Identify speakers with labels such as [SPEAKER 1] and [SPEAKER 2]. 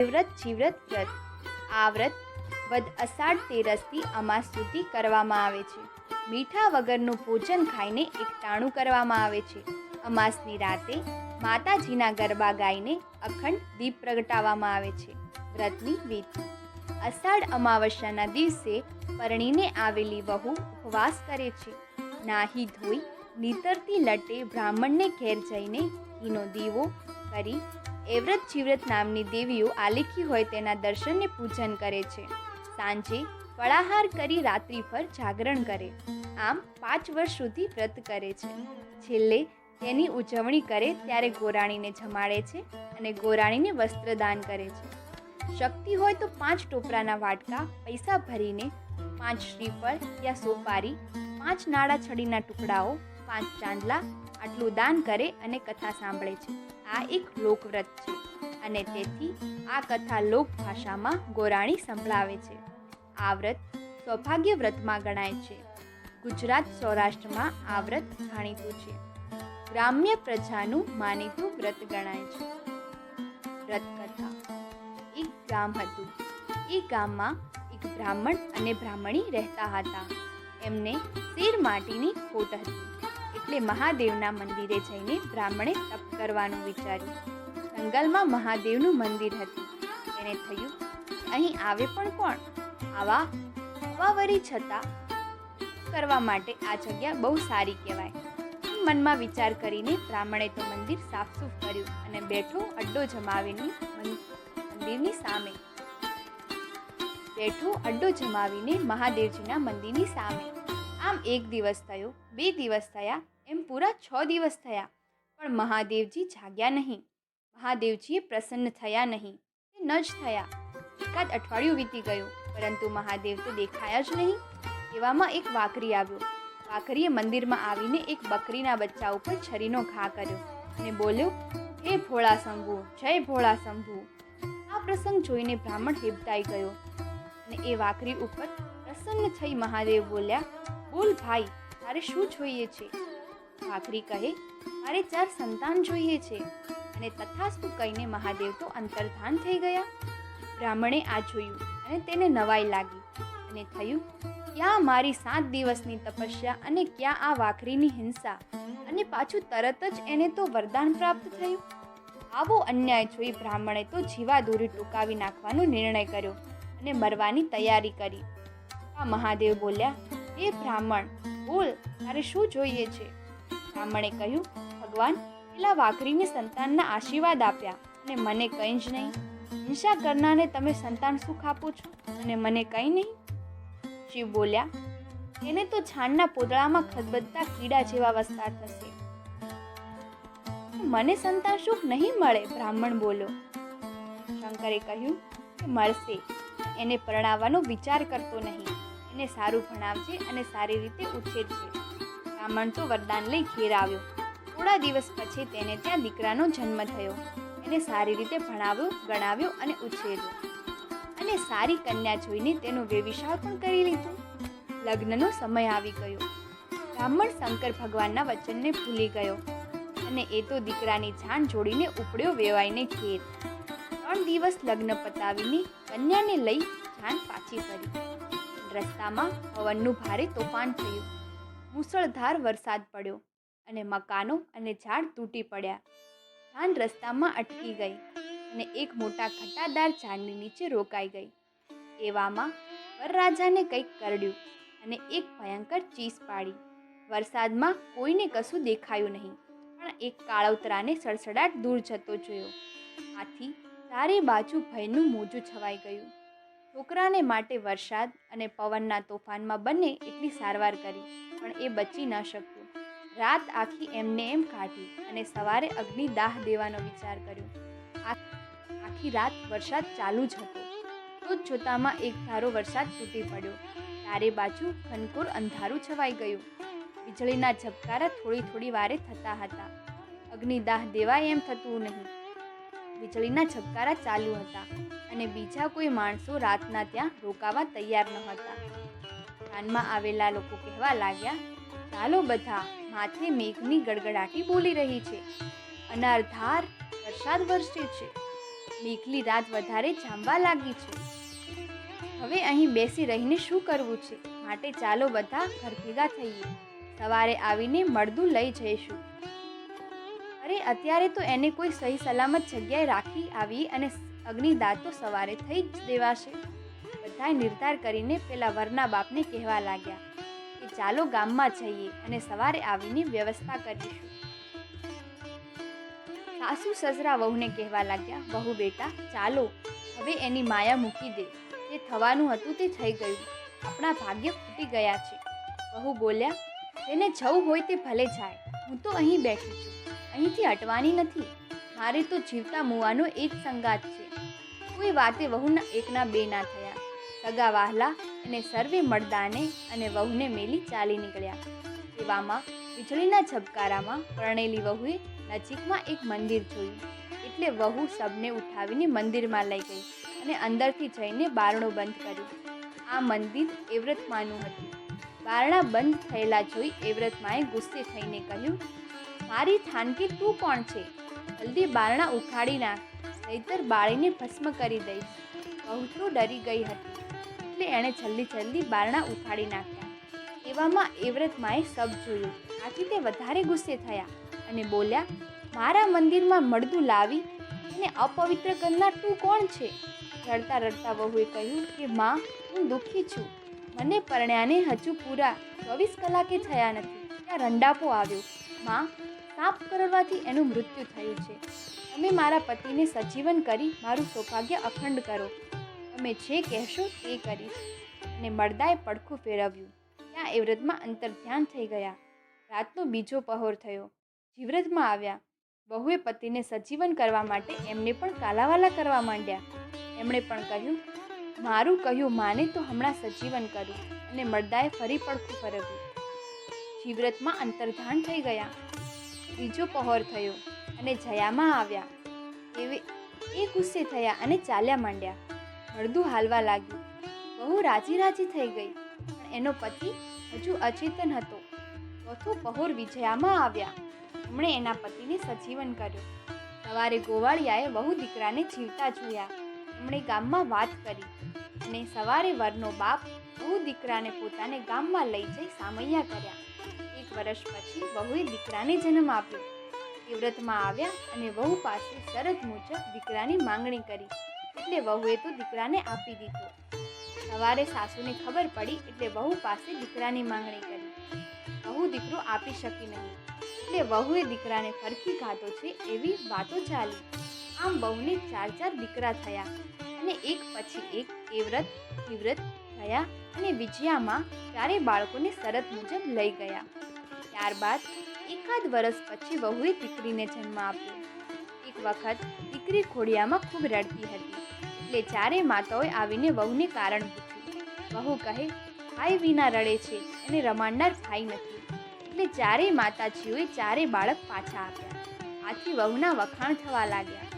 [SPEAKER 1] વ્રત જીવ્રત વ્રત આ વ્રત વદ અષાઢ તેરસથી અમાસ સુધી કરવામાં આવે છે. મીઠા વગરનું ભોજન ખાઈને એકટાણું કરવામાં આવે છે. અમાસની રાતે માતાજીના ગરબા ગાઈને અખંડ દીપ પ્રગટાવવામાં આવે છે. વ્રતની વિધિ. અષાઢ અમાવસ્યાના દિવસે પરણીને આવેલી વહુ ઉપવાસ કરે છે. નાહી ધોઈ નીતરતી લટે બ્રાહ્મણને ઘેર જઈને ઘીનો દીવો કરી એવ્રત જીવ્રત નામની દેવીઓ આલેખી હોય તેના દર્શનને પૂજન કરે છે. સાંજે ફળાહાર કરી રાત્રિભર જાગરણ કરે. આમ પાંચ વર્ષ સુધી વ્રત કરે છે. છેલ્લે તેની ઉજવણી કરે ત્યારે ગોરાણીને જમાડે છે અને ગોરાણીને વસ્ત્રદાન કરે છે. શક્તિ હોય તો પાંચ ટોપરાના વાટકા, પૈસા ભરીને પાંચ શ્રીફળ યા સોપારી, પાંચ નાળા છડીના ટુકડાઓ, પાંચ ચાંદલા આટલું દાન કરે અને કથા સાંભળે છે. આ એક લોકવ્રત છે અને તેથી આ કથા લોક ભાષામાં ગોરાણી સંભળાવે છે. આ વ્રત સૌભાગ્ય વ્રતમાં ગણાય છે. ગુજરાત સૌરાષ્ટ્રમાં આ વ્રત જાણીતું છે. ગ્રામ્ય પ્રજાનું માનીતું વ્રત ગણાય છે. વ્રત કથા એક ગામ હતું. એ ગામમાં એક બ્રાહ્મણ અને બ્રાહ્મણી રહેતા હતા. એમને શેર માટીની ખોટ હતી. એટલે મહાદેવના મંદિરે જઈને બ્રાહ્મણે તપ કરવાનું વિચાર્યું. જંગલમાં મહાદેવનું મંદિર હતું. એને થયું, અહીં આવે પણ કોણ? આવા હવાવરી છતાં કરવા માટે આ જગ્યા બહુ સારી કહેવાય. મનમાં વિચાર કરીને બ્રાહ્મણે તો મંદિર સાફસૂફ કર્યું અને બેઠો અડ્ડો જમાવીને મંદિરની સામે બેઠો અડ્ડો જમાવીને મહાદેવજીના મંદિરની સામે આમ એક દિવસ થયો, બે દિવસ થયા, એમ પૂરા છ દિવસ થયા. પણ મહાદેવજી જાગ્યા નહીં. મહાદેવજીએ પ્રસન્ન થયા નહીં. તે ન જ થયા. એકાદ અઠવાડિયું વીતી ગયું, પરંતુ મહાદેવ તો દેખાયા જ નહીં. એવામાં એક વાકરી આવ્યો. વાકરીએ મંદિરમાં આવીને એક બકરીના બચ્ચા ઉપર છરીનો ઘા કર્યો અને બોલ્યો, હે ભોળા શંભુ, જય ભોળા શંભુ. આ પ્રસંગ જોઈને બ્રાહ્મણ હેબતાઈ ગયો અને એ વાકરી ઉપર પ્રસન્ન થઈ મહાદેવ બોલ્યા બોલ ભાઈ, તારે શું જોઈએ છે? ભાખરી કહે, મારે ચાર સંતાન જોઈએ છે. અને તથાસ્તુ કહીને મહાદેવ તો અંતર્ધાન થઈ ગયા. બ્રાહ્મણે આ જોયું અને તેને નવાઈ લાગી અને થયું, ક્યાં મારી સાત દિવસની તપસ્યા અને ક્યાં આ વાકરીની હિંસા? અને પાછું તરત જ એને તો વરદાન પ્રાપ્ત થયું. આવો અન્યાય જોઈ બ્રાહ્મણે તો જીવાદોરી ટૂંકાવી નાખવાનો નિર્ણય કર્યો અને મરવાની તૈયારી કરી. આ મહાદેવ બોલ્યા હે બ્રાહ્મણ, બોલ, તારે શું જોઈએ છે? બ્રાહ્મણે કહ્યું, ભગવાન, પેલા વાકરીને સંતાનના આશીર્વાદ આપ્યા અને મને કંઈ જ નહીં. હિંસા કરનારને તમે સંતાન સુખ આપો છો અને મને કંઈ નહીં? શિવ બોલ્યા, એને તો છાણના પોદળામાં ખદબદતા કીડા જેવા વસતા થશે. મને સંતાન સુખ નહીં મળે, બ્રાહ્મણ બોલો. શંકરે કહ્યું મળશે. એને પરણાવવાનો વિચાર કરતો નહીં. એને સારું ભણાવજે અને સારી રીતે ઉછેરજે. બ્રાહ્મણ તો વરદાન લઈ ઘેર આવ્યો. થોડા દિવસ પછી તેને ત્યાં દીકરાનો જન્મ થયો. એને સારી રીતે ભણાવ્યો, ગણાવ્યો અને ઉછેર્યો. અને સારી કન્યા જોઈને તેનો વેવિશાળ પણ કરી લીધો. લગ્નનો સમય આવી ગયો. બ્રાહ્મણ શંકર ભગવાનના વચનને ભૂલી ગયો અને એ તો દીકરાની જાણ જોડીને ઉપડ્યો વેવાઈને ઘેર. ત્રણ દિવસ લગ્ન પતાવીને કન્યાને લઈ જાન પાછી ફરી. રસ્તામાં પવનનું ભારે તોફાન થયું. મુસળધાર વરસાદ પડ્યો અને મકાનો અને ઝાડ તૂટી પડ્યા. ધાન રસ્તામાં અટકી ગઈ અને એક મોટા ઘટાદાર ઝાડની નીચે રોકાઈ ગઈ. એવામાં વરરાજાને કંઈક કરડ્યું અને એક ભયંકર ચીસ પાડી. વરસાદમાં કોઈને કશું દેખાયું નહીં, પણ એક કાળવતરાને સડસડાટ દૂર જતો જોયો. આથી ચારે બાજુ ભયનું મોજું છવાઈ ગયું. છોકરાને માટે વરસાદ અને પવનના તોફાનમાં બંને એટલી સારવાર કરી, પણ એ બચી ન શક્યું. રાત આખી એમને એમ કાઢી અને સવારે અગ્નિ દાહ દેવાનો વિચાર કર્યો. આખી રાત વરસાદ ચાલુ જ હતો. તો જ જોતામાં એક ધારો વરસાદ તૂટી પડ્યો. ચારે બાજુ ઘનઘોર અંધારું છવાઈ ગયું. વીજળીના ઝબકારા થોડી થોડી વારે થતા હતા. અગ્નિદાહ દેવાય એમ થતું નહીં. વીજળીના છબકારા ચાલુ હતા અને બીજા કોઈ માણસો રાતના ત્યાં રોકાવા તૈયાર ન હતા. કાનમાં આવેલા લોકો કહેવા લાગ્યા, ચાલો બધા, માથે મેઘની ગડગડાટી બોલી રહી છે. અનારધાર વરસાદ વરસે છે. મેઘલી રાત વધારે જામવા લાગી છે. હવે અહીં બેસી રહીને શું કરવું છે? માટે ચાલો બધા ઘર ભેગા થઈએ. સવારે આવીને મળદું લઈ જઈશું. અરે, અત્યારે તો એને કોઈ સહી સલામત જગ્યાએ રાખી આવી અને અગ્નિદાહ તો સવારે થઈ જ દેવાશે બધાએ નિર્ધાર કરીને પેલા વરના બાપને કહેવા લાગ્યા કે ચાલો ગામમાં જઈએ અને સવારે આવીને વ્યવસ્થા કરીશું. સાસુ સસરા વહુને કહેવા લાગ્યા, વહુ બેટા, ચાલો, હવે એની માયા મૂકી દે. જે થવાનું હતું તે થઈ ગયું. આપણા ભાગ્ય ફૂટી ગયા છે. વહુ બોલ્યા તેને જવું હોય તે ભલે જાય. હું તો અહીં બેઠી છું. અહીંથી હટવાની નથી. મારે તો જીવતા મુવાનો એક સંગાત છે. કોઈ વાતે વહુના એકના બે ના થયા. સગા વહાલા અને સર્વે મળદાને અને વહુને મેલી ચાલી નીકળ્યા. એવામાં, વીજળીના ઝબકારામાં પરણેલી વહુએ નજીકમાં એક મંદિર જોયું. એટલે વહુ સબને ઉઠાવીને મંદિરમાં લઈ ગઈ અને અંદરથી જઈને બારણું બંધ કર્યું. આ મંદિર એવ્રતમાનું હતું. બારણા બંધ થયેલા જોઈ એવ્રતમાએ ગુસ્સે થઈને કહ્યું મારી થાનકી તું કોણ છે? જલ્દી બારણા ઉખાડી નાખ નહીતર બાળીને ભસ્મ કરી દઈશ. બહુ તો ડરી ગઈ હતી, એટલે એણે જલ્દી જલ્દી બારણા ઉખાડી નાખ્યા. એવામાં એવ્રતમાએ સબ જોયું. આથી તે વધારે ગુસ્સે થયા અને બોલ્યા, મારા મંદિરમાં મળદું લાવી અને અપવિત્ર કરનાર તું કોણ છે? રડતા રડતા વહુએ કહ્યું કે, માં, હું દુઃખી છું. મને પરણ્યાને હજુ પૂરા ચોવીસ કલાકે થયા નથી. ત્યાં રંડાપો આવ્યો. માં સાપ કરડવાથી એનું મૃત્યુ થયું છે. તમે મારા પતિને સજીવન કરી મારું સૌભાગ્ય અખંડ કરો. તમે જે કહેશો તે કરીશ. અને મળદાએ પડખું ફેરવ્યું. ત્યાં એ વ્રતમાં અંતર થઈ ગયા. રાતનો બીજો પહોર થયો. જીવ્રતમાં આવ્યા. બહુએ પતિને સજીવન કરવા માટે એમને પણ કાલાવાલા કરવા માંડ્યા. એમણે પણ કહ્યું, મારું કહ્યું માને તો હમણાં સજીવન કર્યું અને મળદાએ ફરી પડખું ફરવ્યું. જીવ્રતમાં અંતર્ધાન થઈ ગયા. ત્રીજો પહોર થયો અને જયામાં આવ્યા. એવે એ ગુસ્સે થયા અને ચાલ્યા માંડ્યા. હળદું હાલવા લાગ્યું. બહુ રાજી રાજી થઈ ગઈ. પણ એનો પતિ હજુ અચેતન હતો. ચોથો પહોર વિજયામાં આવ્યા. એમણે એના પતિને સજીવન કર્યો. સવારે ગોવાળિયાએ વહુ દીકરાને જીવતા જોયા. એમણે ગામમાં વાત કરી અને સવારે વરનો બાપ વહુ દીકરાને પોતાને ગામમાં લઈ જઈ સામૈયા કર્યા. એક વર્ષ પછી વહુએ દીકરાને જન્મ આપ્યો. એ વ્રતમાં આવ્યા અને વહુ પાસે શરત મુજબ દીકરાની માંગણી કરી. એટલે વહુએ તો દીકરાને આપી દીધો. સવારે સાસુને ખબર પડી એટલે વહુ પાસે દીકરાની માંગણી કરી. વહુ દીકરો આપી શકી નહીં. એટલે વહુએ દીકરાને ફરખી ખાધો છે એવી વાતો ચાલી. આમ વહુને ચાર ચાર દીકરા થયા અને એક પછી એક એવ્રત વિવ્રત થયા અને વિજયામાં ચારે બાળકોને શરત મુજબ લઈ ગયા. ત્યારબાદ એકાદ વર્ષ પછી વહુએ દીકરીને જન્મ આપ્યો. એક વખત દીકરી ખોડિયામાં ખૂબ રડતી હતી, એટલે ચારે માતાઓએ આવીને વહુને કારણ પૂછ્યું. વહુ કહે, ભાઈ વિના રડે છે અને રમાડનાર ભાઈ નથી. એટલે ચારેય માતાજીઓએ ચારે બાળક પાછા આપ્યા આથી વહુના વખાણ થવા લાગ્યા.